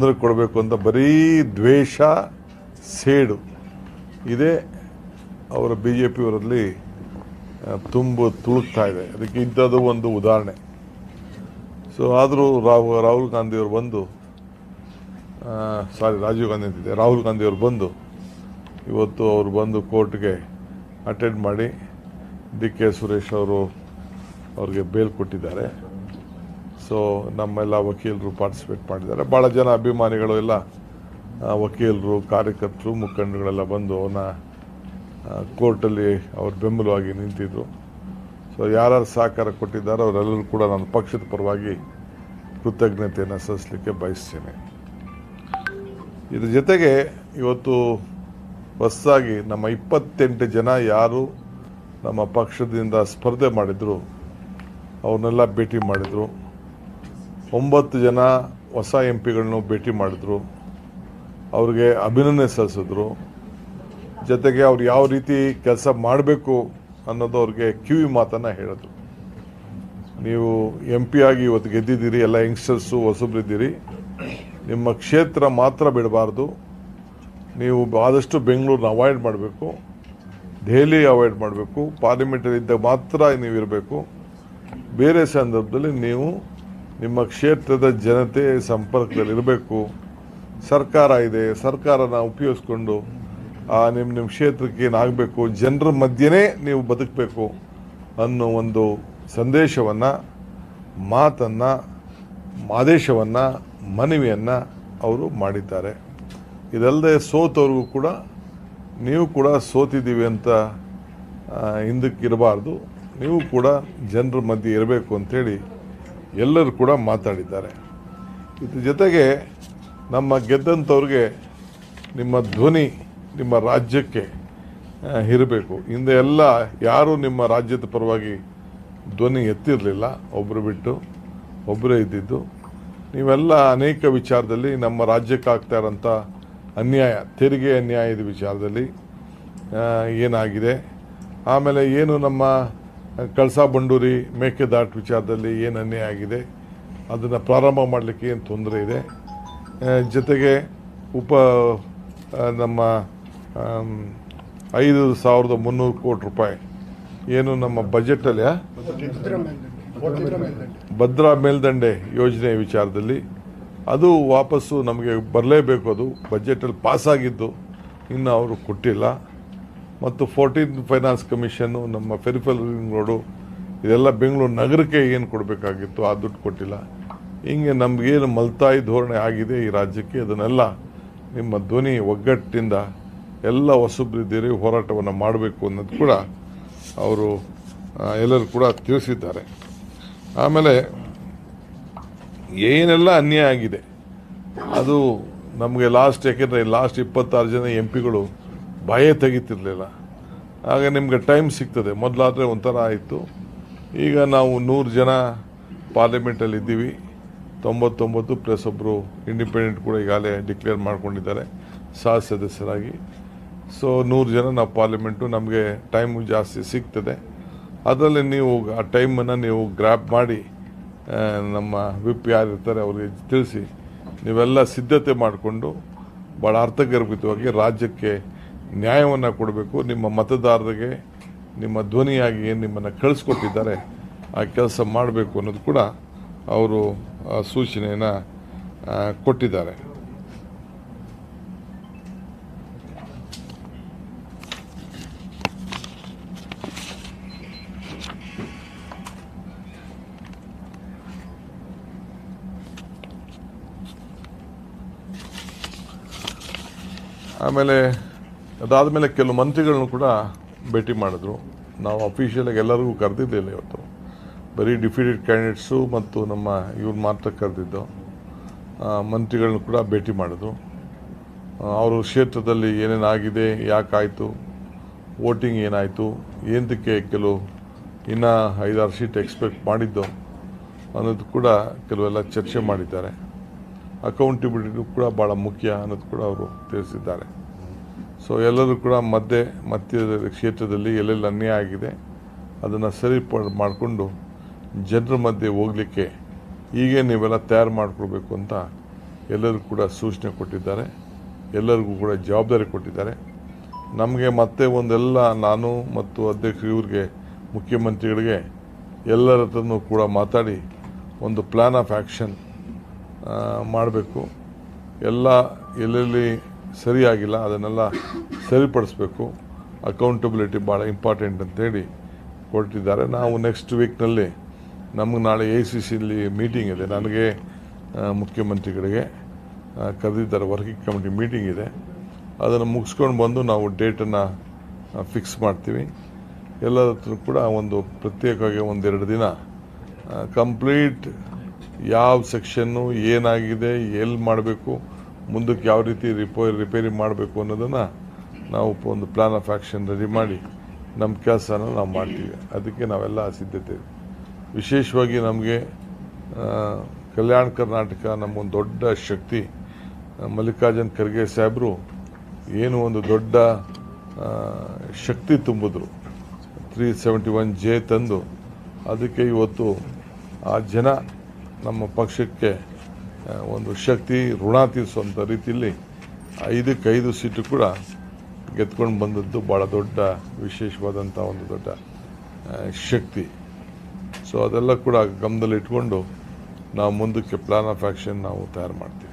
ತೊಂದರೆ ಕೊಡಬೇಕು ಅಂತ ಬರೀ ದ್ವೇಷ, ಸೇಡು. ಇದೇ ಅವರ ಬಿ ಜೆ ಪಿಯವರಲ್ಲಿ ತುಂಬ ತುಳುಕ್ತಾ ಇದೆ. ಅದಕ್ಕೆ ಇಂಥದ್ದು ಒಂದು ಉದಾಹರಣೆ. ಸೊ ಆದರೂ ರಾಹು, ರಾಹುಲ್ ಗಾಂಧಿಯವರು ಬಂದು ಸಾರಿ ರಾಜೀವ್ ಗಾಂಧಿ ಅಂತಿದೆ ರಾಹುಲ್ ಗಾಂಧಿಯವರು ಬಂದು, ಇವತ್ತು ಅವರು ಬಂದು ಕೋರ್ಟ್ಗೆ ಅಟೆಂಡ್ ಮಾಡಿ, ಡಿ ಕೆ ಸುರೇಶ್ ಅವರು ಅವ್ರಿಗೆ ಬೇಲ್ ಕೊಟ್ಟಿದ್ದಾರೆ. ಸೊ ನಮ್ಮೆಲ್ಲ ವಕೀಲರು ಪಾರ್ಟಿಸಿಪೇಟ್ ಮಾಡಿದ್ದಾರೆ. ಭಾಳ ಜನ ಅಭಿಮಾನಿಗಳು ಎಲ್ಲ ವಕೀಲರು, ಕಾರ್ಯಕರ್ತರು ಮುಖಂಡಗಳೆಲ್ಲ ಬಂದು ಅವನ್ನ ಕೋರ್ಟಲ್ಲಿ ಅವ್ರ ಬೆಂಬಲವಾಗಿ ನಿಂತಿದ್ದರು ಸೊ ಯಾರ್ಯಾರು ಸಹಕಾರ ಕೊಟ್ಟಿದ್ದಾರೋ, ಅವರೆಲ್ಲರೂ ಕೂಡ ನಾನು ಪಕ್ಷದ ಪರವಾಗಿ ಕೃತಜ್ಞತೆಯನ್ನು ಸಲ್ಲಿಸಲಿಕ್ಕೆ ಬಯಸ್ತೇನೆ. ಇದ್ರ ಜೊತೆಗೆ ಇವತ್ತು ಹೊಸದಾಗಿ ನಮ್ಮ ಇಪ್ಪತ್ತೆಂಟು ಜನ ಯಾರು ನಮ್ಮ ಪಕ್ಷದಿಂದ ಸ್ಪರ್ಧೆ ಮಾಡಿದ್ರು, ಅವ್ರನ್ನೆಲ್ಲ ಭೇಟಿ ಮಾಡಿದರು. ಒಂಬತ್ತು ಜನ ಹೊಸ ಎಂ ಪಿಗಳನ್ನು ಭೇಟಿ ಮಾಡಿದ್ರು. ಅವ್ರಿಗೆ ಅಭಿನಂದನೆ ಸಲ್ಲಿಸಿದ್ರು. ಜೊತೆಗೆ ಅವ್ರು ಯಾವ ರೀತಿ ಕೆಲಸ ಮಾಡಬೇಕು ಅನ್ನೋದು ಅವ್ರಿಗೆ ಕಿವಿ ಮಾತನ್ನು ಹೇಳಿದ್ರು. ನೀವು ಎಂ ಪಿ ಆಗಿ ಇವತ್ತು ಗೆದ್ದಿದ್ದೀರಿ, ಎಲ್ಲ ಯಂಗ್ಸ್ಟರ್ಸು ಹೊಸಬ್ರಿದ್ದೀರಿ. ನಿಮ್ಮ ಕ್ಷೇತ್ರ ಮಾತ್ರ ಬಿಡಬಾರ್ದು. ನೀವು ಆದಷ್ಟು ಬೆಂಗಳೂರನ್ನ ಅವಾಯ್ಡ್ ಮಾಡಬೇಕು. ದೆಹಲಿ ಅವಾಯ್ಡ್ ಮಾಡಬೇಕು. ಪಾರ್ಲಿಮೆಂಟಲ್ಲಿ ಇದ್ದಾಗ ಮಾತ್ರ ನೀವು ಇರಬೇಕು ಬೇರೆ ಸಂದರ್ಭದಲ್ಲಿ ನೀವು ನಿಮ್ಮ ಕ್ಷೇತ್ರದ ಜನತೆ ಸಂಪರ್ಕದಲ್ಲಿ ಇರಬೇಕು. ಸರ್ಕಾರ ಇದೆ, ಸರ್ಕಾರನ ಉಪಯೋಗಿಸ್ಕೊಂಡು ನಿಮ್ಮ ನಿಮ್ಮ ಕ್ಷೇತ್ರಕ್ಕೆ ಏನಾಗಬೇಕು ಜನರ ಮಧ್ಯೆನೇ ನೀವು ಬದುಕಬೇಕು ಅನ್ನೋ ಒಂದು ಸಂದೇಶವನ್ನು, ಮಾತನ್ನು, ಆದೇಶವನ್ನು, ಮನವಿಯನ್ನು ಅವರು ಮಾಡಿದ್ದಾರೆ. ಇದಲ್ಲದೆ ಸೋತವ್ರಿಗೂ ಕೂಡ, ನೀವು ಕೂಡ ಸೋತಿದ್ದೀವಿ ಅಂತ ಹಿಂದಕ್ಕಿರಬಾರ್ದು ನೀವು ಕೂಡ ಜನರ ಮಧ್ಯೆ ಇರಬೇಕು ಅಂಥೇಳಿ ಎಲ್ಲರೂ ಕೂಡ ಮಾತಾಡಿದ್ದಾರೆ. ಇದ್ರ ಜೊತೆಗೆ ನಮ್ಮ ಗೆದ್ದಂಥವ್ರಿಗೆ ನಿಮ್ಮ ಧ್ವನಿ ನಿಮ್ಮ ರಾಜ್ಯಕ್ಕೆ ಇರಬೇಕು. ಹಿಂದೆ ಎಲ್ಲ ಯಾರೂ ನಿಮ್ಮ ರಾಜ್ಯದ ಪರವಾಗಿ ಧ್ವನಿ ಎತ್ತಿರಲಿಲ್ಲ. ಒಬ್ಬರು ಬಿಟ್ಟು ಒಬ್ಬರೇ ಇದ್ದಿದ್ದು. ನೀವೆಲ್ಲ ಅನೇಕ ವಿಚಾರದಲ್ಲಿ ನಮ್ಮ ರಾಜ್ಯಕ್ಕೆ ಆಗ್ತಾ ಇರೋಂಥ ಅನ್ಯಾಯ, ತೆರಿಗೆ ಅನ್ಯಾಯದ ವಿಚಾರದಲ್ಲಿ ಏನಾಗಿದೆ? ಆಮೇಲೆ ಏನು ನಮ್ಮ ಕಳಸಾ ಬಂಡೂರಿ ಮೇಕೆದಾಟು ವಿಚಾರದಲ್ಲಿ ಏನು ಅನ್ಯಾಯ ಆಗಿದೆ, ಅದನ್ನು ಪ್ರಾರಂಭ ಮಾಡಲಿಕ್ಕೆ ಏನು ತೊಂದರೆ ಇದೆ ಜೊತೆಗೆ ಉಪ ನಮ್ಮ ಐದು ಸಾವಿರದ ಮುನ್ನೂರು ಕೋಟಿ ರೂಪಾಯಿ ಏನು ನಮ್ಮ ಬಜೆಟಲ್ಲಿ? ಭದ್ರಾ ಮೇಲ್ದಂಡೆ ಯೋಜನೆ ವಿಚಾರದಲ್ಲಿ ಅದು ವಾಪಸ್ಸು ನಮಗೆ ಬರಲೇಬೇಕು, ಅದು ಬಜೆಟಲ್ಲಿ ಪಾಸಾಗಿದ್ದು ಇನ್ನು ಅವರು ಕೊಟ್ಟಿಲ್ಲ ಮತ್ತು ಫೋರ್ಟೀನ್ ಫೈನಾನ್ಸ್ ಕಮಿಷನ್ನು ನಮ್ಮ ಫೆರಿಫಲ್ ರಿಂಗ್ ರೋಡು ಇದೆಲ್ಲ ಬೆಂಗಳೂರು ನಗರಕ್ಕೆ ಏನು ಕೊಡಬೇಕಾಗಿತ್ತು, ಆ ದುಡ್ಡು ಕೊಟ್ಟಿಲ್ಲ. ಹಿಂಗೆ ನಮಗೇನು ಮಲ್ತಾಯಿ ಧೋರಣೆ ಆಗಿದೆ ಈ ರಾಜ್ಯಕ್ಕೆ, ಅದನ್ನೆಲ್ಲ ನಿಮ್ಮ ಧ್ವನಿ ಒಗ್ಗಟ್ಟಿಂದ ಎಲ್ಲ ಹೊಸಬ್ರಿದ್ದೀರಿ ಹೋರಾಟವನ್ನು ಮಾಡಬೇಕು ಅನ್ನೋದು ಕೂಡ ಅವರು ಎಲ್ಲರೂ ಕೂಡ ತಿಳಿಸಿದ್ದಾರೆ. ಆಮೇಲೆ ಏನೆಲ್ಲ ಅನ್ಯಾಯ ಆಗಿದೆ, ಅದು ನಮಗೆ ಲಾಸ್ಟ್ ಯಾಕೆಂದರೆ ಲಾಸ್ಟ್ ಇಪ್ಪತ್ತಾರು ಜನ ಎಂ ಪಿಗಳು ಭಯ ತೆಗಿತಿರ್ಲಿಲ್ಲ. ಆಗ ನಿಮಗೆ ಟೈಮ್ ಸಿಗ್ತದೆ. ಮೊದಲಾದರೆ ಒಂಥರ ಆಯಿತು. ಈಗ ನಾವು ನೂರು ಜನ ಪಾರ್ಲಿಮೆಂಟಲ್ಲಿ ಇದ್ದೀವಿ. ತೊಂಬತ್ತೊಂಬತ್ತು ಪ್ಲಸ್ ಒಬ್ಬರು ಇಂಡಿಪೆಂಡೆಂಟ್ ಕೂಡ ಈಗಾಗಲೇ ಡಿಕ್ಲೇರ್ ಮಾಡ್ಕೊಂಡಿದ್ದಾರೆ, ಸಹ ಸದಸ್ಯರಾಗಿ. ಸೊ ನೂರು ಜನ ನಾವು ಪಾರ್ಲಿಮೆಂಟು ನಮಗೆ ಟೈಮು ಜಾಸ್ತಿ ಸಿಗ್ತದೆ. ಅದರಲ್ಲಿ ನೀವು ಆ ಟೈಮನ್ನು ನೀವು ಗ್ರ್ಯಾಪ್ ಮಾಡಿ ನಮ್ಮ ವಿಪ್ ಯಾರಿರ್ತಾರೆ ಅವರಿಗೆ ತಿಳಿಸಿ. ನೀವೆಲ್ಲ ಸಿದ್ಧತೆ ಮಾಡಿಕೊಂಡು ಭಾಳ ಅರ್ಥಗರ್ಭಿತವಾಗಿ ರಾಜ್ಯಕ್ಕೆ ನ್ಯಾಯವನ್ನು ಕೊಡಬೇಕು. ನಿಮ್ಮ ಮತದಾರರಿಗೆ, ನಿಮ್ಮ ಧ್ವನಿಯಾಗಿ ಏನು ನಿಮ್ಮನ್ನು ಕಳಿಸ್ಕೊಟ್ಟಿದ್ದಾರೆ, ಆ ಕೆಲಸ ಮಾಡಬೇಕು ಅನ್ನೋದು ಕೂಡ ಅವರು ಸೂಚನೆಯನ್ನು ಕೊಟ್ಟಿದ್ದಾರೆ. ಆಮೇಲೆ ಅದಾದಮೇಲೆ ಕೆಲವು ಮಂತ್ರಿಗಳನ್ನು ಕೂಡ ಭೇಟಿ ಮಾಡಿದ್ರು. ನಾವು ಅಫಿಷಿಯಲಾಗಿ ಎಲ್ಲರಿಗೂ ಕರೆದಿದ್ದಿಲ್ಲ ಇವತ್ತು. ಬರೀ ಡಿಫಿಡೆಡ್ ಕ್ಯಾಂಡಿಡೇಟ್ಸು ಮತ್ತು ನಮ್ಮ ಇವ್ರು ಮಾತ್ರ ಕರೆದಿದ್ದು. ಮಂತ್ರಿಗಳನ್ನು ಕೂಡ ಭೇಟಿ ಮಾಡಿದ್ರು. ಅವರು ಕ್ಷೇತ್ರದಲ್ಲಿ ಏನೇನಾಗಿದೆ ಯಾಕಾಯಿತು, ವೋಟಿಂಗ್ ಏನಾಯಿತು ಏನಕ್ಕೆ ಕೆಲವು ಇನ್ನೂ ಐದಾರು ಸೀಟ್ ಎಕ್ಸ್ಪೆಕ್ಟ್ ಮಾಡಿದ್ದು ಅನ್ನೋದು ಕೂಡ ಕೆಲವೆಲ್ಲ ಚರ್ಚೆ ಮಾಡಿದ್ದಾರೆ. ಅಕೌಂಟಬಿಲಿಟಿ ಕೂಡ ಭಾಳ ಮುಖ್ಯ ಅನ್ನೋದು ಕೂಡ ಅವರು ತಿಳಿಸಿದ್ದಾರೆ. ಸೊ ಎಲ್ಲರೂ ಕೂಡ ಮಧ್ಯೆ, ಮಧ್ಯದ ಕ್ಷೇತ್ರದಲ್ಲಿ ಎಲ್ಲೆಲ್ಲಿ ಅನ್ಯಾಯ ಆಗಿದೆ, ಅದನ್ನು ಸರಿ ಮಾಡಿಕೊಂಡು ಜನರ ಮಧ್ಯೆ ಹೋಗಲಿಕ್ಕೆ ಹೀಗೆ ನೀವೆಲ್ಲ ತಯಾರು ಮಾಡಿಕೊಡ್ಬೇಕು ಅಂತ ಎಲ್ಲರೂ ಕೂಡ ಸೂಚನೆ ಕೊಟ್ಟಿದ್ದಾರೆ. ಎಲ್ಲರಿಗೂ ಕೂಡ ಜವಾಬ್ದಾರಿ ಕೊಟ್ಟಿದ್ದಾರೆ. ನಮಗೆ ಮತ್ತೆ ಒಂದೆಲ್ಲ ನಾನು ಮತ್ತು ಅಧ್ಯಕ್ಷ ಇವ್ರಿಗೆ, ಮುಖ್ಯಮಂತ್ರಿಗಳಿಗೆ ಎಲ್ಲರ ಹತ್ರನೂ ಕೂಡ ಮಾತಾಡಿ ಒಂದು ಪ್ಲ್ಯಾನ್ ಆಫ್ ಆ್ಯಕ್ಷನ್ ಮಾಡಬೇಕು. ಎಲ್ಲ ಎಲ್ಲೆಲ್ಲಿ ಸರಿಯಾಗಿಲ್ಲ, ಅದನ್ನೆಲ್ಲ ಸರಿಪಡಿಸ್ಬೇಕು. ಅಕೌಂಟಬಿಲಿಟಿ ಭಾಳ ಇಂಪಾರ್ಟೆಂಟ್ ಅಂತೇಳಿ ಕೊಟ್ಟಿದ್ದಾರೆ. ನಾವು ನೆಕ್ಸ್ಟ್ ವೀಕ್ನಲ್ಲಿ ನಮಗೆ ನಾಳೆ ಎ ಸಿ ಸಿಲಿ ಮೀಟಿಂಗ್ ಇದೆ. ನನಗೆ ಮುಖ್ಯಮಂತ್ರಿಗಳಿಗೆ ಕರೆದಿದ್ದಾರೆ. ವರ್ಕಿಂಗ್ ಕಮಿಟಿ ಮೀಟಿಂಗ್ ಇದೆ. ಅದನ್ನು ಮುಗಿಸ್ಕೊಂಡು ಬಂದು ನಾವು ಡೇಟನ್ನು ಫಿಕ್ಸ್ ಮಾಡ್ತೀವಿ. ಹತ್ರ ಕೂಡ ಒಂದು ಪ್ರತ್ಯೇಕವಾಗಿ ಒಂದೆರಡು ದಿನ ಕಂಪ್ಲೀಟ್ ಯಾವ ಸೆಕ್ಷನ್ನು ಏನಾಗಿದೆ, ಎಲ್ಲಿ ಮಾಡಬೇಕು ಮುಂದಕ್ಕೆ ಯಾವ ರೀತಿ ರಿಪೋ ರಿಪೇರಿ ಮಾಡಬೇಕು ಅನ್ನೋದನ್ನು ನಾವು ಒಂದು ಪ್ಲಾನ್ ಆಫ್ ಆ್ಯಕ್ಷನ್ ರೆಡಿ ಮಾಡಿ ನಮ್ಮ ಕೆಲಸನ ನಾವು ಮಾಡ್ತೀವಿ. ಅದಕ್ಕೆ ನಾವೆಲ್ಲ ಸಿದ್ಧತೆ. ವಿಶೇಷವಾಗಿ ನಮಗೆ ಕಲ್ಯಾಣ ಕರ್ನಾಟಕ ನಮ್ಮೊಂದು ದೊಡ್ಡ ಶಕ್ತಿ, ಮಲ್ಲಿಕಾರ್ಜುನ್ ಖರ್ಗೆ ಸಾಹೇಬರು ಏನು ಒಂದು ದೊಡ್ಡ ಶಕ್ತಿ ತುಂಬಿದ್ರು. ತ್ರೀ ಸೆವೆಂಟಿ ಒನ್ ಜೆ ತಂದು, ಅದಕ್ಕೆ ಇವತ್ತು ಆ ಜನ ನಮ್ಮ ಪಕ್ಷಕ್ಕೆ ಒಂದು ಶಕ್ತಿ ಋಣ ತೀರಿಸುವಂಥ ರೀತಿಯಲ್ಲಿ ಐದಕ್ಕೆ ಐದು ಸೀಟು ಕೂಡ ಗೆದ್ಕೊಂಡು ಬಂದದ್ದು ಭಾಳ ದೊಡ್ಡ ವಿಶೇಷವಾದಂಥ ಒಂದು ದೊಡ್ಡ ಶಕ್ತಿ. ಸೊ ಅದೆಲ್ಲ ಕೂಡ ಗಮನದಲ್ಲಿ ಇಟ್ಕೊಂಡು ನಾವು ಮುಂದಕ್ಕೆ ಪ್ಲಾನ್ ಆಫ್ ಆ್ಯಕ್ಷನ್ ನಾವು ತಯಾರು ಮಾಡ್ತೀವಿ.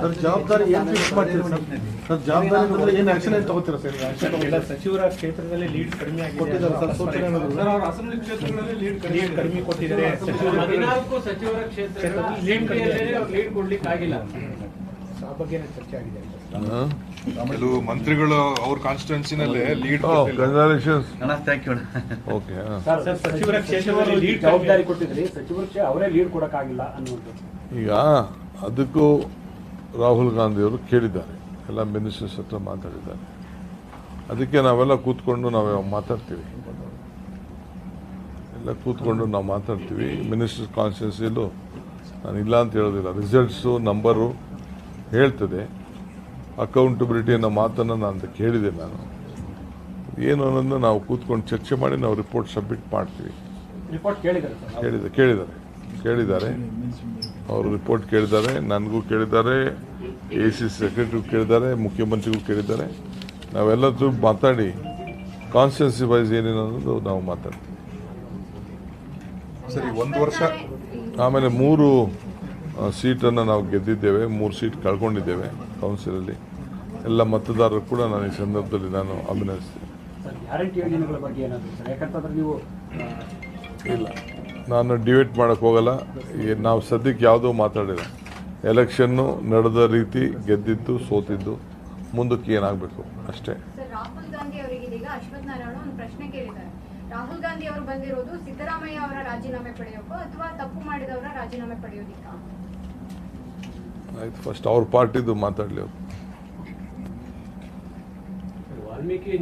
ಸರ್ ಜವಾಬ್ದಾರಿ ಏನ್ ಫಿಕ್ಸ್ ಮಾಡ್ತೀರಾ ಸರ್? ಸರ್ ಜವಾಬ್ದಾರಿ ಬಂದ್ರೆ ಏನ್ ಆಕ್ಷನ್ ಏನ್ ತಗೋತೀರಾ ಸರ್? ಆಕ್ಷನ್ ಸಚಿವರ ಕ್ಷೇತ್ರದಲ್ಲಿ ಲೀಡ್ ಕಡಿಮೆ ಕೊಟ್ಟಿದ್ದಾರೆ ಸರ್ ಸೂಚನೆ ಸರ್ ಅವ್ರ ಅಸೆಂಬ್ಲಿ ಕ್ಷೇತ್ರಗಳಲ್ಲಿ ಲೀಡ್ ಕಡಿಮೆ ಕಡಿಮೆ ಕೊಟ್ಟಿದ್ದಾರೆ. ಹದಿನಾಲ್ಕು ಸಚಿವರ ಕ್ಷೇತ್ರದಲ್ಲಿ ಲೀಡ್ ಕಡಿಮೆ ಅವ್ರು ಲೀಡ್ ಕೊಡ್ಲಿಕ್ಕೆ ಆಗಿಲ್ಲ. ಆ ಬಗ್ಗೆ ಚರ್ಚೆ ಆಗಿದೆ. ಕೆಲವು ಮಂತ್ರಿಗಳು ಅವ್ರ ಕಾನ್ಸ್ಟಿಟ್ಯೂನ್ಸಿನಲ್ಲಿ ಲೀಡ್ ಓಕೆ ಸರ್ ಸಚಿವರ ಕ್ಷೇತ್ರದಲ್ಲಿ ಲೀಡ್ ಜವಾಬ್ದಾರಿ ಕೊಟ್ಟಿದ್ರಿ. ಸಚಿವರ ಅವರೇ ಲೀಡ್ ಕೊಡಕ್ಕಾಗಿಲ್ಲ ಅನ್ನುವಂಥದ್ದು. ಈಗ ಅದಕ್ಕೂ ರಾಹುಲ್ ಗಾಂಧಿಯವರು ಕೇಳಿದ್ದಾರೆ. ಎಲ್ಲ ಮಿನಿಸ್ಟರ್ಸ್ ಹತ್ರ ಮಾತಾಡಿದ್ದಾರೆ. ಅದಕ್ಕೆ ನಾವೆಲ್ಲ ಕೂತ್ಕೊಂಡು ನಾವು ಮಾತಾಡ್ತೀವಿ. ಎಲ್ಲ ಕೂತ್ಕೊಂಡು ನಾವು ಮಾತಾಡ್ತೀವಿ. ಮಿನಿಸ್ಟರ್ ಕಾನ್ಸ್ಟಿಟ್ಯೂನ್ಸಿಯಲ್ಲೂ ನಾನು ಇಲ್ಲ ಅಂತ ಹೇಳೋದಿಲ್ಲ. ರಿಸಲ್ಟ್ಸು ನಂಬರು ಹೇಳ್ತದೆ. ಅಕೌಂಟಬಿಲಿಟಿ ಅನ್ನೋ ಮಾತನ್ನು ನಾನು ಕೇಳಿದೆ ನಾನು. ಏನು ಅನ್ನೋದನ್ನ ನಾವು ಕೂತ್ಕೊಂಡು ಚರ್ಚೆ ಮಾಡಿ ನಾವು ರಿಪೋರ್ಟ್ ಸಬ್ಮಿಟ್ ಮಾಡ್ತೀವಿ. ರಿಪೋರ್ಟ್ ಕೇಳಿದ್ದಾರೆ ಕೇಳಿದ್ದಾರೆ. ಕೇಳಿದ್ದಾರೆ. ಅವರು ರಿಪೋರ್ಟ್ ಕೇಳಿದ್ದಾರೆ ನನಗೂ ಕೇಳಿದ್ದಾರೆ ಎ ಸಿ ಸೆಕ್ರೆಟರಿಗೂ ಕೇಳಿದ್ದಾರೆ ಮುಖ್ಯಮಂತ್ರಿಗೂ ಕೇಳಿದ್ದಾರೆ. ನಾವೆಲ್ಲದೂ ಮಾತಾಡಿ ಕಾನ್ಸ್ಟಿಟ್ಯೂನ್ಸಿ ವೈಸ್ ಏನೇನು ಅನ್ನೋದು ನಾವು ಮಾತಾಡ್ತೀವಿ. ಸರಿ ಒಂದು ವರ್ಷ. ಆಮೇಲೆ ಮೂರು ಸೀಟನ್ನು ನಾವು ಗೆದ್ದಿದ್ದೇವೆ ಮೂರು ಸೀಟ್ ಕಳ್ಕೊಂಡಿದ್ದೇವೆ ಕೌನ್ಸಿಲಲ್ಲಿ ಎಲ್ಲ ಮತದಾರರು ಕೂಡ ನಾನು ಈ ಸಂದರ್ಭದಲ್ಲಿ ನಾನು ಅಭಿನಯಿಸ್ತೇನೆ ಸರ್ ಗ್ಯಾರಂಟಿ ಯೋಜನೆಗಳ ಬಗ್ಗೆ ಏನಾದ್ರು ಸರ್? ಯಾಕಂತಂದ್ರೆ ನೀವು ಇಲ್ಲ. ನಾನು ಡಿಬೇಟ್ ಮಾಡೋಕ್ಕೆ ಹೋಗಲ್ಲ. ನಾವು ಸದ್ಯಕ್ಕೆ ಯಾವುದೂ ಮಾತಾಡಿಲ್ಲ ಎಲೆಕ್ಷನ್ನು ನಡೆದ ರೀತಿ ಗೆದ್ದಿದ್ದು ಸೋತಿದ್ದು ಮುಂದಕ್ಕೆ ಏನಾಗಬೇಕು? ಅಷ್ಟೇ. ಸರ್ ರಾಹುಲ್ ಗಾಂಧಿ ಅವರಿಗೆ ಇದೀಗ ಅಶ್ವಥ್ ನಾರಾಯಣ ಒಂದು ಪ್ರಶ್ನೆ ಕೇಳಿದ್ದಾರೆ. ರಾಹುಲ್ ಗಾಂಧಿ ಅವರು ಬಂದಿರೋದು ಸಿದ್ದರಾಮಯ್ಯ ಅವರ ರಾಜೀನಾಮೆ ಪಡೆಯೋಕ್ಕೋ ಅಥವಾ ತಪ್ಪು ಮಾಡಿದವರ ರಾಜೀನಾಮೆ ಪಡೆಯೋದಿಕ್ಕ? ಆಯ್ತು ಫಸ್ಟ್ ಅವ್ರ ಪಾರ್ಟಿದು ಮಾತಾಡಲಿ ಅವರು. ವಾಲ್ಮೀಕಿ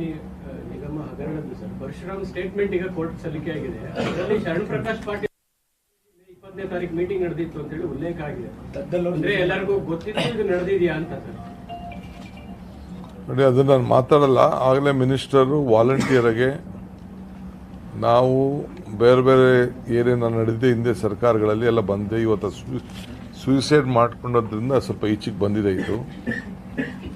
ಪರಶುರಾಮ್ ಸ್ಟೇಟ್ಮೆಂಟ್ ಈಗ ಕೋರ್ಟ್ ಸಲ್ಲಿಕೆ ಆಗಿದೆ. ಅದರಲ್ಲಿ ಶರಣ್ ಪ್ರಕಾಶ್ ಪಾಟೀಲ್ ಇಪ್ಪತ್ತನೇ ತಾರೀಕು ಮೀಟಿಂಗ್ ನಡೆದಿತ್ತು ಅಂತ ಹೇಳಿ ಉಲ್ಲೇಖ ಆಗಿದೆ. ಅಂದ್ರೆ ಎಲ್ಲರಿಗೂ ಗೊತ್ತಿದ್ದು ಇದು ನಡೆದಿದ್ಯಾ ಅಂತ ಸರ್. ನೋಡಿ ಅದನ್ನು ನಾನು ಮಾತಾಡಲ್ಲ. ಆಗಲೇ ಮಿನಿಸ್ಟರು ವಾಲಂಟಿಯರಿಗೆ ನಾವು ಬೇರೆ ಬೇರೆ ಏನೇನು ನಡೆದಿದೆ ಹಿಂದೆ ಸರ್ಕಾರಗಳಲ್ಲಿ ಎಲ್ಲ ಬಂದೆ. ಇವತ್ತು ಸೂಸೈಡ್ ಮಾಡ್ಕೊಂಡೋದ್ರಿಂದ ಸ್ವಲ್ಪ ಈಚೆಗೆ ಬಂದಿದೆ ಇದು.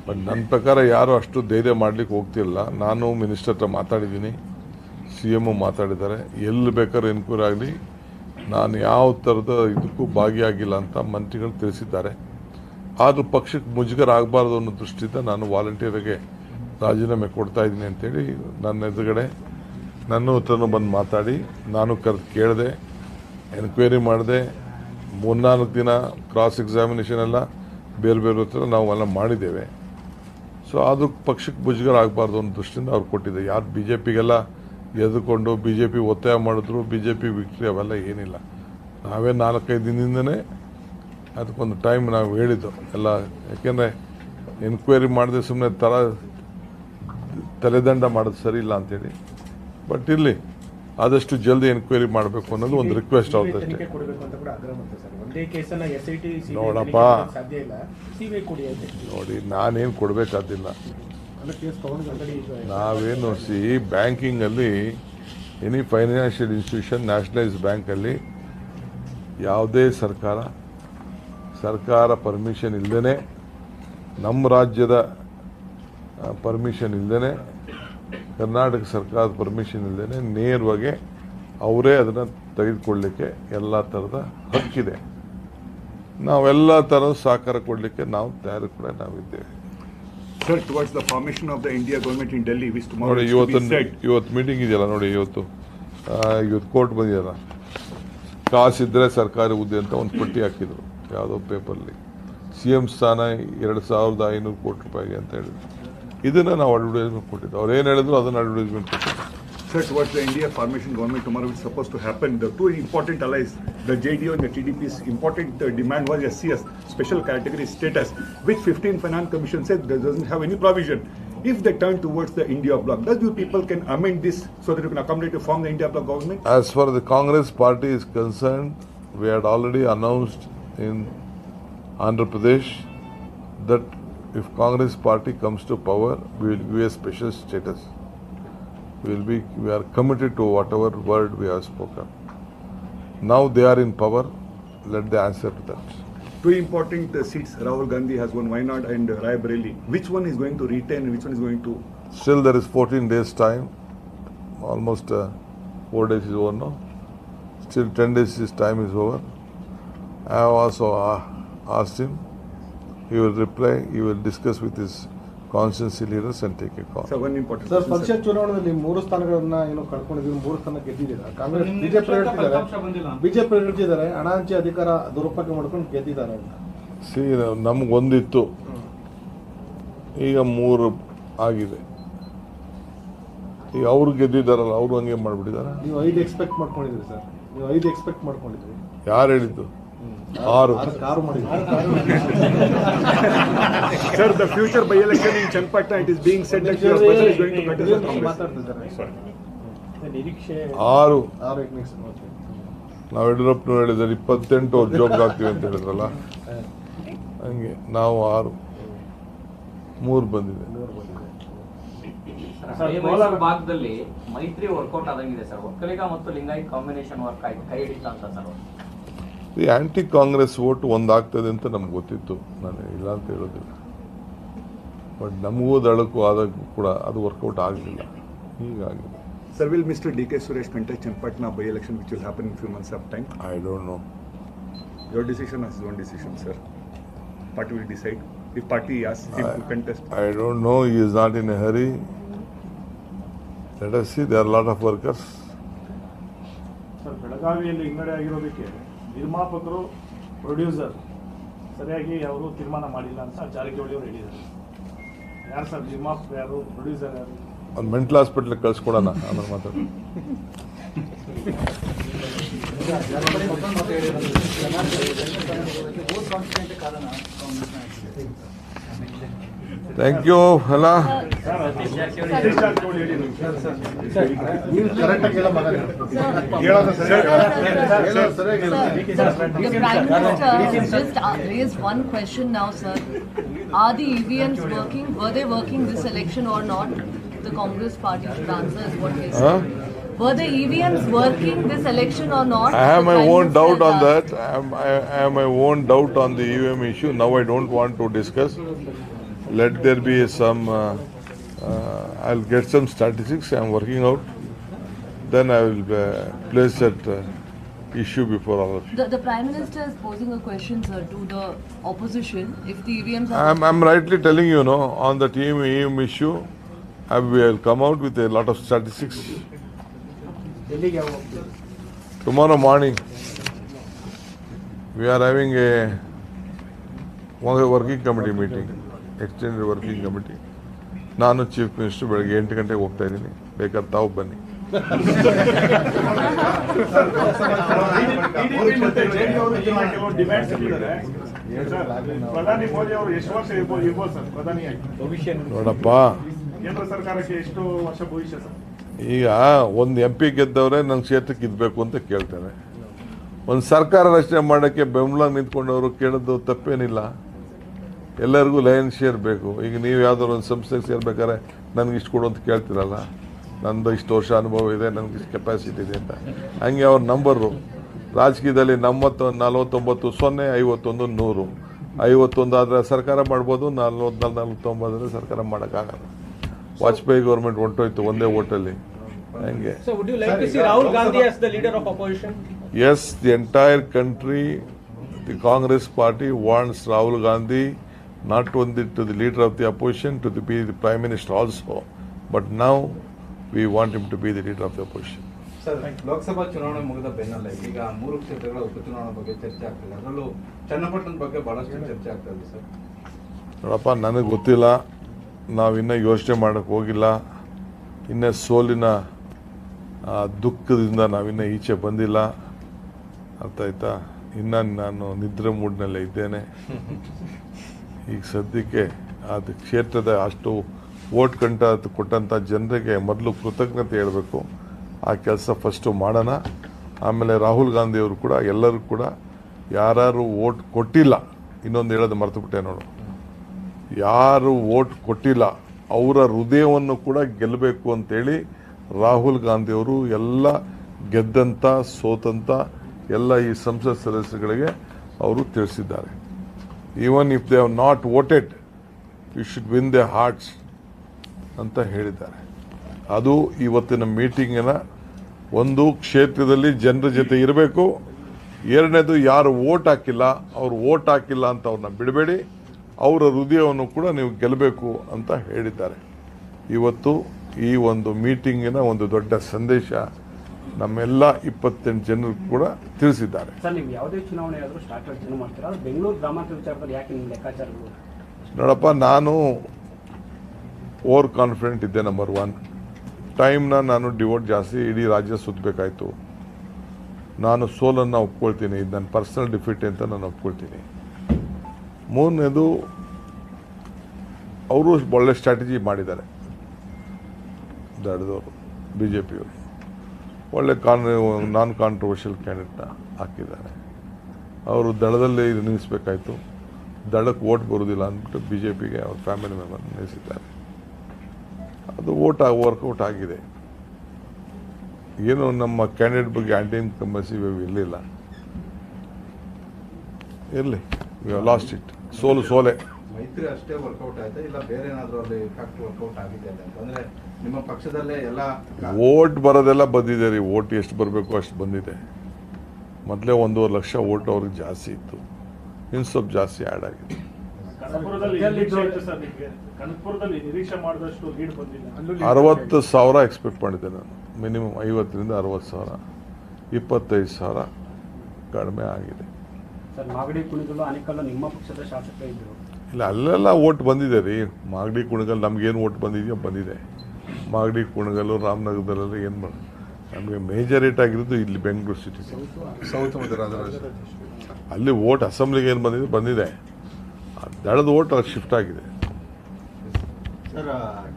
ಬಟ್ ನನ್ನ ಪ್ರಕಾರ ಯಾರು ಅಷ್ಟು ಧೈರ್ಯ ಮಾಡ್ಲಿಕ್ಕೆ ಹೋಗ್ತಿಲ್ಲ. ನಾನು ಮಿನಿಸ್ಟರ್ ಹತ್ರ ಮಾತಾಡಿದ್ದೀನಿ. ಸಿ ಎಂ ಮಾತಾಡಿದ್ದಾರೆ. ಎಲ್ಲಿ ಬೇಕಾದ್ರೂ ಎನ್ಕ್ವೈರಿ ಆಗಲಿ. ನಾನು ಯಾವ ಥರದ ಇದಕ್ಕೂ ಭಾಗಿಯಾಗಿಲ್ಲ ಅಂತ ಮಂತ್ರಿಗಳು ತಿಳಿಸಿದ್ದಾರೆ. ಆದರೂ ಪಕ್ಷಕ್ಕೆ ಮುಜುಗರ ಆಗಬಾರ್ದು ಅನ್ನೋ ದೃಷ್ಟಿಯಿಂದ ನಾನು ವಾಲಂಟಿಯರ್ಗೆ ರಾಜೀನಾಮೆ ಕೊಡ್ತಾ ಇದ್ದೀನಿ ಅಂತೇಳಿ ನನ್ನ ಎದುರುಗಡೆ ನನ್ನ ಹತ್ರನೂ ಬಂದು ಮಾತಾಡಿ. ನಾನು ಕರೆದು ಕೇಳಿದೆ ಎನ್ಕ್ವೈರಿ ಮಾಡಿದೆ. ಮೂರ್ನಾಲ್ಕು ದಿನ ಕ್ರಾಸ್ ಎಕ್ಸಾಮಿನೇಷನ್ ಎಲ್ಲ ಬೇರೆ ಬೇರೆ ಹತ್ರ ನಾವು ಎಲ್ಲ ಮಾಡಿದ್ದೇವೆ. ಸೊ ಅದು ಪಕ್ಷಕ್ಕೆ ಮುಜುಗರ ಆಗಬಾರ್ದು ಅನ್ನೋ ದೃಷ್ಟಿಯಿಂದ ಅವ್ರು ಕೊಟ್ಟಿದ್ದೆ. ಯಾರು ಬಿ ಜೆ ಪಿಗೆಲ್ಲ ಎದ್ಕೊಂಡು ಬಿ ಜೆ ಪಿ ಒತ್ತಾಯ ಮಾಡಿದ್ರು ಬಿ ಜೆ ಪಿ ವಿಕ್ಟ್ರಿ ಅವೆಲ್ಲ ಏನಿಲ್ಲ. ನಾವೇ ನಾಲ್ಕೈದು ದಿನದಿಂದನೇ ಅದಕ್ಕೊಂದು ಟೈಮ್ ನಾವು ಹೇಳಿದ್ದು. ಎಲ್ಲ ಯಾಕೆಂದರೆ ಎನ್ಕ್ವೈರಿ ಮಾಡದೆ ಸುಮ್ಮನೆ ಥರ ತಲೆದಂಡ ಮಾಡೋದು ಸರಿ ಇಲ್ಲ ಅಂತೇಳಿ. ಬಟ್ ಇಲ್ಲಿ ಆದಷ್ಟು ಜಲ್ದಿ ಎನ್ಕ್ವೈರಿ ಮಾಡಬೇಕು ಅನ್ನೋದು ಒಂದು ರಿಕ್ವೆಸ್ಟ್ ಅವ್ರದ್ದು ಅಷ್ಟೇ. ನೋಡಪ್ಪ. ನೋಡಿ ನಾನೇನು ಕೊಡಬೇಕಾದಿಲ್ಲ ನಾವೇನು ಸಿ ಬ್ಯಾಂಕಿಂಗಲ್ಲಿ ಎನಿ ಫೈನಾನ್ಷಿಯಲ್ ಇನ್ಸ್ಟಿಟ್ಯೂಷನ್ ನ್ಯಾಷನಲೈಸ್ ಬ್ಯಾಂಕಲ್ಲಿ ಯಾವುದೇ ಸರ್ಕಾರ ಸರ್ಕಾರ ಪರ್ಮಿಷನ್ ಇಲ್ಲದೇ ನಮ್ಮ ರಾಜ್ಯದ ಪರ್ಮಿಷನ್ ಇಲ್ಲದೇ ಕರ್ನಾಟಕ ಸರ್ಕಾರದ ಪರ್ಮಿಷನ್ ಇಲ್ಲದೇ ನೇರವಾಗಿ ಅವರೇ ಅದನ್ನು ತೆಗೆದುಕೊಳ್ಳಲಿಕ್ಕೆ ಎಲ್ಲ ಥರದ ಹಕ್ಕಿದೆ. ನಾವೆಲ್ಲ ಥರದ ಸಹಕಾರ ಕೊಡಲಿಕ್ಕೆ ನಾವು ತಯಾರಿ ಕೂಡ ನಾವಿದ್ದೇವೆ. Sir towards the formation of the India government in Delhi ವಿಸ್ ನೋಡಿ ಇವತ್ತು ಇವತ್ತು ಮೀಟಿಂಗ್ ಇದೆಯಲ್ಲ ನೋಡಿ ಇವತ್ತು ಇವತ್ತು ಕೋರ್ಟ್ ಬಂದಿದೆಯಲ್ಲ. ಕಾಸಿದ್ರೆ ಸರ್ಕಾರಿ ಹುದ್ದೆ ಅಂತ ಒಂದು ಪಟ್ಟಿ ಹಾಕಿದ್ರು ಯಾವುದೋ ಪೇಪರ್ಲಿ ಸಿ ಎಂ ಸ್ಥಾನ ಎರಡು ಸಾವಿರದ ಐನೂರು ಕೋಟಿ ರೂಪಾಯಿಗೆ ಅಂತ ಹೇಳಿದ್ರು. ಇದನ್ನ ನಾವು ಅಡ್ವರ್ಟೈಸ್ಮೆಂಟ್ ಕೊಟ್ಟಿದ್ದು ಅವ್ರು ಏನು ಹೇಳಿದ್ರು ಅದನ್ನ ಅಡ್ವರ್ಟೈಸ್ಮೆಂಟ್ ಕೊಟ್ಟಿದ್ದು Sir, towards the India formation government tomorrow, which is supposed to happen, the two important allies, the JDO and the TDP's important uh, demand was SCS, special category status, which 15 Finance Commission said that doesn't have any provision. If they turn towards the India bloc, does you people can amend this so that you can accommodate to form the India bloc government? As far as the Congress party is concerned, we had already announced in Andhra Pradesh that if Congress party comes to power, we will give a special status. We will be, we are committed to whatever word we have spoken. Now they are in power, let the answer to that. Two important uh, seats Rahul Gandhi has won, Wayanad and uh, Rai Bareli. Which one is going to retain which one is going to Still there is 14 days time, almost uh, 4 days is over now. Still 10 days his time is over. I have also uh, asked him, he will reply, he will discuss with his constituency leaders and take a call. Sir, one sir ಪಕ್ಷ ಚುನಾವಣೆಯಲ್ಲಿ ಮೂರು ಸ್ಥಾನಗಳನ್ನ ಏನು ಕಳ್ಕೊಂಡಿದ್ದೀವಿ? ಮೂರು ಸ್ಥಾನ ಗೆದ್ದಿದ್ದೀರಾ? Congress BJP ಹೇಳ್ತಿದ್ದಾರೆ. ಬಿಜೆಪಿ ಹೇಳ್ತಿದ್ದಾರೆ. ಹಣ ಹಂಚಿ ಅಧಿಕಾರ ದುರುಪಯೋಗ ಮಾಡ್ಕೊಂಡು ಗೆದ್ದಿದ್ದಾರೆ ಅಂತ. ಸಿ ನಮಗೊಂದಿತ್ತು ಈಗ ಮೂರು ಆಗಿದೆ. ಈಗ ಅವ್ರು ಗೆದ್ದಿದ್ದಾರಲ್ಲ ಅವರು ಹಂಗೆ ಮಾಡಿಬಿಟ್ಟಿದ್ದಾರೆ. ನೀವು ಐದು ಎಕ್ಸ್ಪೆಕ್ಟ್ ಮಾಡ್ಕೊಂಡಿದ್ರಿ ಸರ್ ನೀವು ಐದು ಎಕ್ಸ್ಪೆಕ್ಟ್ ಮಾಡ್ಕೊಂಡಿದ್ದೀರಿ. ಯಾರು ಹೇಳಿದ್ದು? ಆರು. Sir the future by election in Channapatna it is being set is your person is going to. ಮಾತಾಡ್ತಿದ್ದಾರೆ. ನಿರೀಕ್ಷೆ ಆರು. ಆರು ಎಕ್ನಿಕ್ಸ್ ಓಕೆ ನಾವು ಯಡಿಯೂರಪ್ಪನವ್ರು ಹೇಳಿದ್ದಾರೆ ಇಪ್ಪತ್ತೆಂಟು ಅವ್ರು ಜೋಗ್ ಆಗ್ತೀವಿ ಅಂತ ಹೇಳಿದ್ರಲ್ಲ? ಹಂಗೆ ನಾವು ಆರು. ಮೂರು ಬಂದಿದೆ. ಕೋಲಾರ- ಭಾಗದಲ್ಲಿ ಮೈತ್ರಿ ವರ್ಕೌಟ್ ಆದಂಗಿದೆ ಸರ್ ಒಕ್ಕಲಿಗ ಮತ್ತು ಲಿಂಗಾಯತ್ ಕಾಂಬಿನೇಷನ್ ವರ್ಕ್ ಆಯ್ತು. ಕೈ ಹಿಡಿತ ಅಂತ ಸರ್ ಈ ಆಂಟಿ ಕಾಂಗ್ರೆಸ್ ಓಟ್ ಒಂದಾಗ್ತದೆ ಅಂತ ನಮ್ಗೆ ಗೊತ್ತಿತ್ತು ನಾನು ಇಲ್ಲ ಅಂತ ಹೇಳೋದಿಲ್ಲ ಬಟ್ ನಮಗೂ ದಳಕ್ಕೂ ಆದಾಗೂ ಕೂಡ ಅದು ವರ್ಕೌಟ್ ಆಗಲಿಲ್ಲ ಹೀಗಾಗಿದೆ Sir, will Mr. D.K. Suresh contest Chenpatna by-election which will happen in few months of time? I don't know Your decision is one decision, sir. Party will decide. If party asks him to contest, I don't know he is not in a hurry let us see they are lot of workers sir ಬೆಳಗಾವಿಯಲ್ಲಿ ಹಿನ್ನಡೆ ಆಗಿರೋದಕ್ಕೆ ನಿರ್ಮಾಪಕರು producer ಸರಿಯಾಗಿ ಅವರು ತೀರ್ಮಾನ ಮಾಡಿಲ್ಲ ಅಂತ ಜಾರಕಿಹೊಳಿ ಅವರು ಹೇಳಿದ್ದಾರೆ. ಯಾರು ಸರ್ ನಿರ್ಮಾಪಕ ಯಾರು ಪ್ರೊಡ್ಯೂಸರ್ ಯಾರು? ಒಂದು ಮೆಂಟಲ್ ಹಾಸ್ಪಿಟ್ಲಿಗೆ ಕಳ್ಸ್ಕೊಡೋಣ ಆಮೇಲೆ ಮಾತಾಡೋಣ ಥ್ಯಾಂಕ್ ಯು ಎಲ್ಲ ಸತೀಶ್ ಜಾರಕಿಹೊಳಿ ಹೇಳಿದ್ರು ನೀವು ಕರೆಕ್ಟಾಗಿ ಹೇಳೋ ಮಗ ಹೇಳೋದು ಸರ್ ಹೇಳೋದು ಸರಿಯಾಗಿ ಹೇಳು. The Prime Minister just uh, raised one question now, sir. Are the EVMs working? Were they working this election or not? The Congress party should answer is what they Huh? said. Were the EVMs working this election or not? I have The my Prime own Minister doubt on has that. I have, I I have my own doubt on the EVM issue. Now I don't want to discuss. let there be some, uh, uh, I'll get some statistics I'm working out. Then I will uh, place that uh, issue before all of you. The, the, Prime Minister is posing a question, sir, to the opposition. If the EVMs are... I'm, I'm rightly telling you, no, on the team issue, I will come out with a lot of statistics. Tomorrow morning, we are having a working committee meeting. Extended working committee ನಾನು chief minister ಬೆಳಗ್ಗೆ ಎಂಟು ಗಂಟೆಗೆ ಹೋಗ್ತಾ ಇದ್ದೀನಿ. ಬೇಕಾದ್ರೆ ತಾವು ಬನ್ನಿ. ನೋಡಪ್ಪ. ಈಗ ಒಂದು ಎಂ ಪಿ ಗೆದ್ದವ್ರೆ ನನ್ನ ಕ್ಷೇತ್ರಕ್ಕೆ ಇದ್ಬೇಕು ಅಂತ ಕೇಳ್ತೇನೆ. ಒಂದು ಸರ್ಕಾರ ರಚನೆ ಮಾಡೋಕ್ಕೆ ಬೆಂಬಲ ನಿಂತ್ಕೊಂಡವರು ಕೇಳೋದು ತಪ್ಪೇನಿಲ್ಲ. ಎಲ್ಲರಿಗೂ ಲಯನ್ ಶೇರ್ ಬೇಕು. ಈಗ ನೀವು ಯಾವ್ದಾದ್ರು ಒಂದು ಸಂಸ್ಥೆಗೆ ಸೇರ್ಬೇಕಾದ್ರೆ ನನಗೆ ಇಷ್ಟು ಕೊಡು ಅಂತ ಕೇಳ್ತಿರಲ್ಲ. ನಂದು ಇಷ್ಟು ವರ್ಷ ಅನುಭವ ಇದೆ ನನಗೆ ಇಷ್ಟು ಕೆಪಾಸಿಟಿ ಇದೆ ಅಂತ. ಹಂಗೆ ಅವ್ರ ನಂಬರು. ರಾಜಕೀಯದಲ್ಲಿ ನಮ್ಮತ್ತು ನಲವತ್ತೊಂಬತ್ತು ಸೊನ್ನೆ ಐವತ್ತೊಂದು ನೂರು. ಐವತ್ತೊಂದು ಆದರೆ ಸರ್ಕಾರ ಮಾಡ್ಬೋದು ನಲ್ವತ್ನಾಲ್ಕು ನಲ್ವತ್ತೊಂಬತ್ತರ ಸರ್ಕಾರ ಮಾಡೋಕ್ಕಾಗಲ್ಲ. ವಾಜಪೇಯಿ ಗೌರ್ಮೆಂಟ್ ಹೊಂಟೋಯ್ತು ಒಂದೇ ಓಟಲ್ಲಿ. ಹಂಗೆ. Yes the entire country the Congress party wants Rahul the not only to the leader of the opposition, to the, be the prime minister also, but now we want him to be the leader of the opposition. Sir Lok Sabha ಚುನಾವಣೆ ಮುಗಿದ ಬೆನ್ನಲ್ಲೇ ಈಗ ಮೂರು ಕ್ಷೇತ್ರಗಳ ಉಪಚುನಾವಣೆ ಬಗ್ಗೆ ಚರ್ಚೆ ಆಗ್ತಿದೆ ಅದರಲ್ಲೂ ಚನ್ನಪಟ್ಟಣದ ಬಗ್ಗೆ ಬಹಳಷ್ಟು ಚರ್ಚೆ ಆಗ್ತಾ ಇದೆ ಸರ್ ನೋಡಪ್ಪ ನನಗೆ ಗೊತ್ತಿಲ್ಲ ನಾವಿನ್ನೂ ಯೋಚನೆ ಮಾಡೋಕ್ಕೆ ಹೋಗಿಲ್ಲ ಇನ್ನೂ ಸೋಲಿನ ದುಃಖದಿಂದ ನಾವಿನ್ನೂ ಈಚೆ ಬಂದಿಲ್ಲ ಅರ್ಥ ಆಯ್ತಾ ಇನ್ನು ನಾನು ನಿದ್ರೆ ಮೂಡ್ನಲ್ಲೇ ಇದ್ದೇನೆ ಈಗ ಸದ್ಯಕ್ಕೆ ಅದು ಕ್ಷೇತ್ರದ ಅಷ್ಟು ಓಟ್ ಕಂಟ ಕೊಟ್ಟಂಥ ಜನರಿಗೆ ಮೊದಲು ಕೃತಜ್ಞತೆ ಹೇಳಬೇಕು. ಆ ಕೆಲಸ ಫಸ್ಟು ಮಾಡೋಣ. ಆಮೇಲೆ ರಾಹುಲ್ ಗಾಂಧಿಯವರು ಕೂಡ ಎಲ್ಲರೂ ಕೂಡ ಯಾರು ಓಟ್ ಕೊಟ್ಟಿಲ್ಲ. ಇನ್ನೊಂದು ಹೇಳೋದು ಮರ್ತುಬಿಟ್ಟೆ ನೋಡು. ಯಾರು ಓಟ್ ಕೊಟ್ಟಿಲ್ಲ, ಅವರ ಹೃದಯವನ್ನು ಕೂಡ ಗೆಲ್ಲಬೇಕು ಅಂತೇಳಿ ರಾಹುಲ್ ಗಾಂಧಿಯವರು ಎಲ್ಲ ಗೆದ್ದಂಥ ಸೋತಂಥ ಎಲ್ಲ ಈ ಸಂಸತ್ ಸದಸ್ಯರುಗಳಿಗೆ ಅವರು ತಿಳಿಸಿದ್ದಾರೆ. Even if they have not voted you should win the hearts ಅಂತ ಹೇಳಿದ್ದಾರೆ. ಅದು ಇವತ್ತಿನ ಮೀಟಿಂಗಿನ ಒಂದು ಕ್ಷೇತ್ರದಲ್ಲಿ ಜನರ ಜೊತೆ ಇರಬೇಕು. ಎರಡನೇದು ಯಾರು ವೋಟ್ ಹಾಕಿಲ್ಲ, ಅವ್ರು ವೋಟ್ ಹಾಕಿಲ್ಲ ಅಂತ ಅವ್ರನ್ನ ಬಿಡಬೇಡಿ. ಅವರ ಹೃದಯವನ್ನು ಕೂಡ ನೀವು ಗೆಲ್ಲಬೇಕು ಅಂತ ಹೇಳಿದ್ದಾರೆ. ಇವತ್ತು ಈ ಒಂದು ಮೀಟಿಂಗಿನ ಒಂದು ದೊಡ್ಡ ಸಂದೇಶ ನಮ್ಮೆಲ್ಲ ಇಪ್ಪತ್ತೆಂಟು ಜನರು ಕೂಡ ತಿಳಿಸಿದ್ದಾರೆ. ನೋಡಪ್ಪ ನಾನು ಓವರ್ ಕಾನ್ಫಿಡೆಂಟ್ ಇದ್ದೆ ನಂಬರ್ ಒನ್ ಟೈಮ್ನ ನಾನು ಡಿವೋಟ್ ಜಾಸ್ತಿ ಇಡೀ ರಾಜ್ಯ ಸುತ್ತಬೇಕಾಯ್ತು ನಾನು ಸೋಲನ್ನು ಒಪ್ಕೊಳ್ತೀನಿ ಇದು ನನ್ನ ಪರ್ಸನಲ್ ಡಿಫಿಟ್ ಅಂತ ನಾನು ಒಪ್ಕೊಳ್ತೀನಿ. ಮೂರನೇದು ಅವರು ಒಳ್ಳೆ ಸ್ಟ್ರಾಟಜಿ ಮಾಡಿದ್ದಾರೆ. ದಡದವರು ಬಿ ಜೆ ಪಿಯವರು ಒಳ್ಳೆ ಕಾನ್ ನಾನ್ ಕಾಂಟ್ರವರ್ಷಿಯಲ್ ಕ್ಯಾಂಡಿಡೇಟ್ನ ಹಾಕಿದ್ದಾರೆ. ಅವರು ದಳದಲ್ಲಿ ನಿಲ್ಲಿಸಬೇಕಾಯ್ತು. ದಳಕ್ಕೆ ಓಟ್ ಬರೋದಿಲ್ಲ ಅಂದ್ಬಿಟ್ಟು ಬಿ ಜೆ ಪಿಗೆ ಅವ್ರ ಫ್ಯಾಮಿಲಿ ಮೆಂಬರ್ ನಿಲ್ಲಿಸಿದ್ದಾರೆ. ಅದು ಓಟ್ ವರ್ಕೌಟ್ ಆಗಿದೆ. ಏನು ನಮ್ಮ ಕ್ಯಾಂಡಿಡೇಟ್ ಬಗ್ಗೆ ಆ್ಯಂಟಿ ಇನ್ಕಂಬನ್ಸಿ ಇರಲಿಲ್ಲ. ಇರಲಿ ಲಾಸ್ಟ್ ಇಟ್ ಸೋಲು ಸೋಲೆ. ಮೈತ್ರಿ ಅಷ್ಟೇ ವರ್ಕೌಟ್ ಆಯ್ತಾ? ಇಲ್ಲ ಬೇರೆ ಏನಾದರೂ ಅಲ್ಲಿ ಫ್ಯಾಕ್ಟ್ ವರ್ಕೌಟ್ ಆಗಿದೆ ಅಂತ ಅಂದ್ರೆ ನಿಮ್ಮ ಪಕ್ಷದಲ್ಲೇ ಎಲ್ಲ ಓಟ್ ಬರೋದೆಲ್ಲ ಬಂದಿದೆ ರೀ. ಓಟ್ ಎಷ್ಟು ಬರಬೇಕು ಅಷ್ಟು ಬಂದಿದೆ. ಮೊದಲೇ ಒಂದೂವರೆ ಲಕ್ಷ ಓಟ್ ಅವ್ರಿಗೆ ಜಾಸ್ತಿ ಇತ್ತು. ಇನ್ನು ಸ್ವಲ್ಪ ಜಾಸ್ತಿ ಆ್ಯಡ್ ಆಗಿದೆ. ಕನಕಪುರದಲ್ಲಿ ನಿರೀಕ್ಷೆ ಸರ್ ನಿಮಗೆ? ಕನಕಪುರದಲ್ಲಿ ನಿರೀಕ್ಷೆ ಮಾಡಿದಷ್ಟು ಲೀಡ್ ಬಂದಿಲ್ಲ. ಅರವತ್ತು ಸಾವಿರ ಎಕ್ಸ್ಪೆಕ್ಟ್ ಮಾಡಿದ್ದೆ ನಾನು. ಮಿನಿಮಮ್ ಐವತ್ತರಿಂದ ಅರವತ್ತು ಸಾವಿರ. ಇಪ್ಪತ್ತೈದು ಸಾವಿರ ಕಡಿಮೆ ಆಗಿದೆ. ಸರ್ ಮಾಗಡಿ ಕುಣಿಗಲ್ಲು ಆನೇಕಲ್ಲು ನಿಮ್ಮ ಪಕ್ಷದ ಶಾಸಕ ಇದ್ದರು ಇಲ್ಲ ಅಲ್ಲೆಲ್ಲ ಓಟ್ ಬಂದಿದೆ ರೀ. ಮಾಗಡಿ ಕುಣಗಲ್ ನಮ್ಗೇನು ಓಟ್ ಬಂದಿದೆಯೋ ಬಂದಿದೆ. ಮಾಗಡಿ ಕುಣಗಲ್ಲು ರಾಮನಗರದಲ್ಲೆಲ್ಲ ಏನು ಮಾಡ ನಮಗೆ ಮೇಜರೇಟ್ ಆಗಿರೋದು ಇಲ್ಲಿ ಬೆಂಗಳೂರು ಸಿಟಿ ಸೌತ್ ಅಲ್ಲಿ ಓಟ್ ಅಸೆಂಬ್ಲಿಗೆ ಏನು ಬಂದಿದೆ? ಬಂದಿದೆ. ದಳದ ಓಟ್ ಅಲ್ಲಿ ಶಿಫ್ಟ್ ಆಗಿದೆ. ಸರ್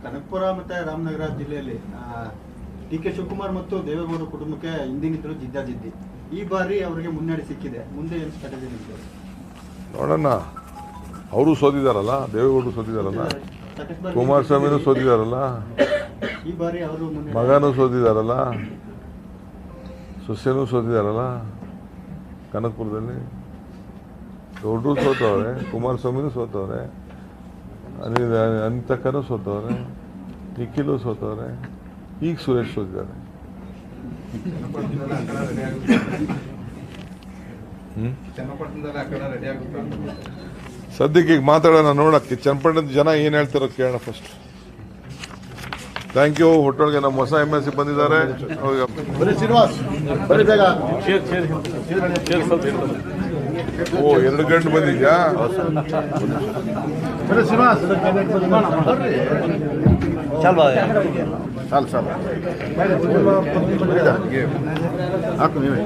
ಕನಕಪುರ ಮತ್ತೆ ರಾಮನಗರ ಜಿಲ್ಲೆಯಲ್ಲಿ ಡಿ ಕೆ ಶಿವಕುಮಾರ್ ಮತ್ತು ದೇವೇಗೌಡ ಕುಟುಂಬಕ್ಕೆ ಹಿಂದಿನಿಂದಲೂ ಜಿದ್ದಾಜಿದ್ದಿ. ಈ ಬಾರಿ ಅವರಿಗೆ ಮುನ್ನಡೆ ಸಿಕ್ಕಿದೆ. ಮುಂದೆ ಏನು ಸ್ಟ್ರಾಟಜಿ ನಿಮಗೆ ನೋಡೋಣ ಅವರು ಸೋದಿದಾರಲ್ಲ ದೇವೇಗೌಡರು ಸೋದಿದಾರಲ್ಲ ಕುಮಾರಸ್ವಾಮಿನೂ ಸೋತಿದಾರಲ್ಲ. ಈ ಮಗನೂ ಸೋತಿದಾರಲ್ಲ? ಸೊಸೆನೂ ಸೋತಿದಾರಲ್ಲ? ಕನಕಪುರದಲ್ಲಿ? ದೊಡ್ಡರು ಸೋತವ್ರೆ, ಕುಮಾರಸ್ವಾಮಿನೂ ಸೋತವ್ರೆ, ಅನಿಲ್, ಅನಿತಕ್ಕನೂ ಸೋತವ್ರೆ, ನಿಖಿಲು ಸೋತವ್ರೆ, ಈಗ ಸುರೇಶ್ ಸೋತಿದ್ದಾರೆ. ಸದ್ಯಕ್ಕೆ ಈಗ ಮಾತಾಡೋಣ ನೋಡಕ್ಕೆ, ಚನ್ನಪಟ್ಟಣದ ಜನ ಏನು ಹೇಳ್ತಾರೋ ಕೇಳೋಣ ಫಸ್ಟ್ ಥ್ಯಾಂಕ್ ಯು ಹೋಟೆಲ್ಗೆ ನಮ್ಮ ಹೊಸ ಎಂ ಎಸ್ ಸಿ ಬಂದಿದ್ದಾರೆ. ಅವ್ರಿಗೆ ಬರೀ ಶ್ರೀನಿವಾಸ್. ಬರೀ ಬೇಗ. ಓ ಎರಡು ಗಂಟೆ ಬಂದಿದ್ಯಾ? ಬರೀ ಶ್ರೀನಿವಾಸ್. ಚಲ್ ಸಾಲ್ ಸಾಲ್ ಹಾಕು ನೀವೇ.